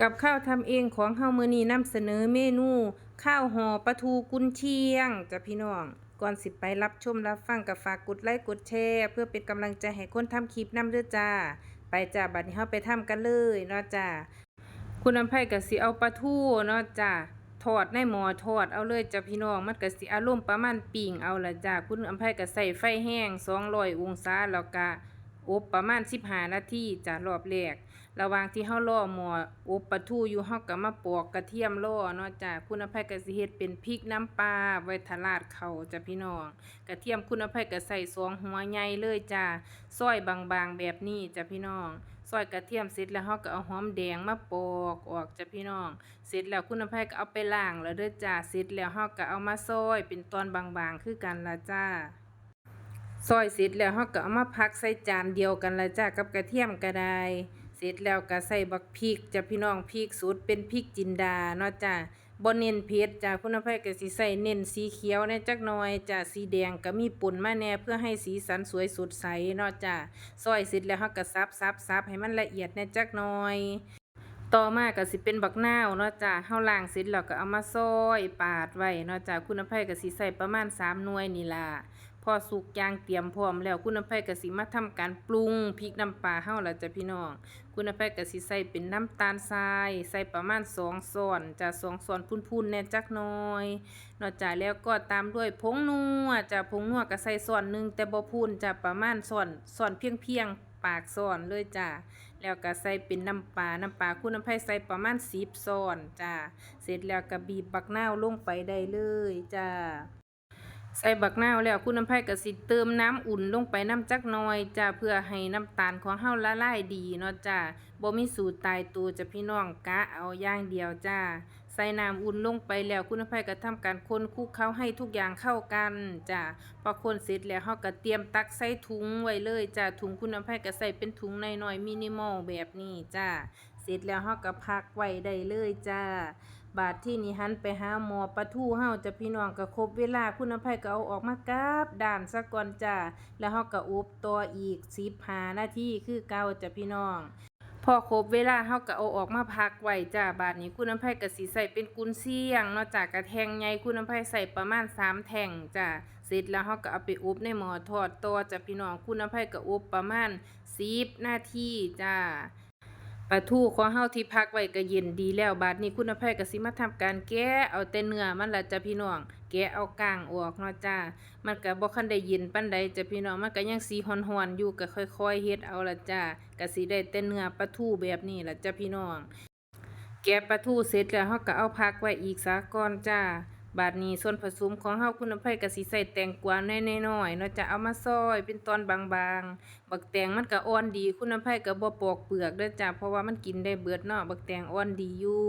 กับข้าวทำเองของเฮามือนี้นำเสนอเมนู ข้าวห่อปลาทูกุนเชียงจ้ะพี่น้อง ก่อนสิไปรับชมรับฟังก็ฝากกดไลค์กดแชร์ เพื่อเป็นกำลังใจให้คนทำคลิปนำเด้อจ้า ไปจ้าบัดนี้เฮาไปทำกันเลยเนาะจ้าคุณน้ำไผ่ก็สิเอาปลาทูเนาะจ้าทอดในหม้อทอดเอาเลยจ้ะพี่น้องมันก็สิอารมณ์ประมาณปิ้งเอาละจ้าคุณน้ำไผ่ก็ใส่ไฟแห้ง200องศาแล้วก็ อบประมาณ15นาทีจ้ารอบแรก ระหว่างที่เฮารอหม้ออบปลาทูอยู่เฮาก็มาปอกกระเทียมรอเนาะจ้าคุณอภัยก็สิเฮ็ดเป็นพริกน้ำปลาไว้ทาราดเขาจ้ะพี่น้อง กระเทียมคุณอภัยก็ใส่สองหัวใหญ่เลยจ้าซอยบางๆแบบนี้จ้ะพี่น้องซอยกระเทียมเสร็จแล้วเฮาก็เอาหอมแดงมาปอกออกจ้ะพี่น้อง เสร็จแล้วคุณอภัยก็เอาไปล้างแล้วเด้อจ้าเสร็จแล้วเฮาก็เอามาซอยเป็นตอนบางๆ คือกันละจ้า ซอยเสร็จแล้วเราก็เอามาพักใส่จานเดียวกันละจ้ากับกระเทียมก็ได้เสร็จแล้วก็ใส่บักพริกจ้ะพี่น้องพริกสูตรเป็นพริกจินดาเนาะจ้าบ่เน้นเผ็ดจ้าคุณอภัยก็สิใส่เน้นสีเขียวแน่จักหน่อยจ้าสีแดงก็มีปุ่นมาแน่เพื่อให้สีสันสวยสดใสเนาะจ้าซอยเสร็จแล้วเราก็ซับซับซับให้มันละเอียดแน่จักหน่อยต่อมาก็สิเป็นบักนาวเนาะจ้าเฮาล้างเสร็จแล้วก็เอามาซอยปาดไว้เนาะจ้าคุณอภัยก็สิใส่ประมาณ3หน่วยนี่ล่ะ อสุกยางเตรียมพร้อมแล้วคุณอภัยก็สิมาทำการปรุงพริกน้ำปลาเฮาล่ะจ้ะพี่น้อง คุณอภัยก็สิใส่เป็นน้ำตาลทราย ใส่ประมาณ2ช้อนจ้ะ2ช้อนพูนๆแน่จักหน่อยนาะจ้ะแล้วก็ตามด้วยผงนัวจ้ะผงนัวก็ใส่ช้อนหนึงแต่บ่พูนจ้ะประมาณช้อนช้อนเพียงๆปากช้อนเลยจ้ะแล้วก็ใส่เป็นน้ำปลา น้ำปลาคุณน้ำไผ่ใส่ประมาณสิบช้อนจ้าเสร็จแล้วก็บีบบักนาวลงไปได้เลยจ้า ใส่บักนาวแล้วคุณน้ำไผ่ก็สิเติมน้ำอุ่นลงไปน้ำจักหน่อยจ้าเพื่อให้น้ำตาลของเฮาละลายดีเนาะจ้าบ่มีสูตรตายตัวจะพี่น้องกะเอาอย่างเดียวจ้าใส่น้ำอุ่นลงไปแล้วคุณน้ำไผ่ก็ทำการคนคลุกเคล้าให้ทุกอย่างเข้ากันจ้าพอคนเสร็จแล้วเฮาก็เตรียมตักใส่ถุงไว้เลยจ้าถุงคุณน้ำไผ่ก็ใส่เป็นถุงน้อยๆมินิมอลแบบนี้จ้าเสร็จแล้วเฮาก็พักไว้ได้เลยจ้า บาดที่นี่หันไปหาหมอปลาทูเฮาจะพี่น้องก็ครบเวลาคุณภัยก็เอาออกมากราบด่านซะก่อนจ้าแล้วเฮาก็อุบต่ออีก15นาทีคือเก่าจะพี่น้องพอครบเวลาเฮาก็เอาออกมาพักไว้จ้าบาดนี้คุณน้ำไผ่ก็สิใส่เป็นกุนเชียงนาะจากกระแทงใหญ่คุณน้ำไผ่ใส่ประมาณ3แท่งจ้าเสร็จแล้วเฮาก็เอาไปอุบในหม้อทอดต่อจ้ะพี่น้องคุณน้ำไผ่ก็อุบประมาณ10นาทีจ้า ปลาทูของเฮาที่พักไว้ก็เย็นดีแล้วบาดนี้คุณอภัยก็สิมาทำการแกะเอาแต่เนื้อมันล่ะจ้ะพี่น้อง แกะเอากางออกเนาะจ้า มันก็บ่คันได้เย็นปานใดจ้ะพี่น้องมันก็ยังสีฮ้อนๆอยู่ก็ค่อยๆเฮ็ดเอาล่ะจ้าก็สิได้แต่เนื้อปลาทูแบบนี้ล่ะจ้ะพี่น้อง แกะปลาทูเสร็จแล้วเฮาก็เอาพักไว้อีกซะก่อนจ้า บาดนี้ส่วนผสมของเฮาคุณอภัยก็สิใส่แตงกวาน้อยๆเนาะจะเอามาซอยเป็นตอนบางๆ บักแตงมันก็อ่อนดี คุณอภัยก็บ่ปอกเปลือกเด้อจ้ะเพราะว่ามันกินได้เบิดเนาะบักแตงอ่อนดีอยู่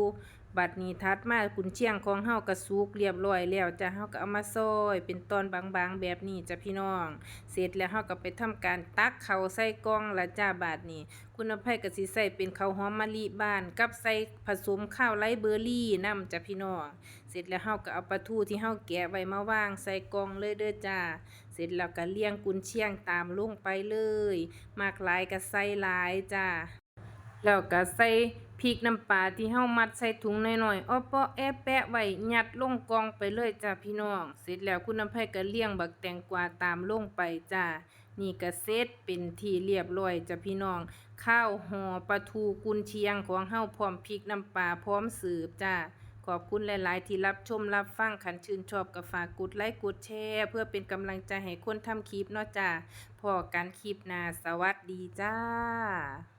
บัดนี้ถัดมากุนเชียงของเฮาก็สุกเรียบร้อยแล้วจะเฮาก็เอามาซอย เป็นตอนบางๆ แบบนี้จ้ะพี่น้อง เสร็จแล้วเฮาก็ไปทำการตักเขาใส่กล่องละจ้าบาดนี้ คุณอภัยก็สิใส่เป็นข้าวหอมมะลิบ้าน กับใส่ผสมข้าวไรเบอร์รี่นํจ้ะพี่น้อง เสร็จแล้วเฮาก็เอาปลาทูที่เฮาแกะไว้มาวางใส่กล่องเลยเด้อจ้าเสร็จแล้วก็เลี้ยงกุนเชียงตามลงไปเลยมากหลายก็ใส่หลายจ้า แล้วก็ใส่พริกน้ำปลาที่เฮามัดใส่ถุงน้อยๆอ้อเปาะแอะแปะไว้ยัดลงกองไปเลยจ้าพี่น้อง เสร็จแล้วคุณน้ำไผ่ก็เลี้ยงบักแตงกวาตามลงไปจ้า นี่ก็เสร็จเป็นที่เรียบร้อยจ้ะพี่น้อง ข้าวห่อปลาทูกุนเชียงของเฮาพร้อมพริกน้ำปลาพร้อมสืบจ้า ขอบคุณหลาย ๆ ที่รับชมรับฟังคันชื่นชอบก็ฝากกดไลค์กดแชร์เพื่อเป็นกำลังใจให้คนทำคลิปเนาะจ้าพอกันคลิปหน้าสวัสดีจ้า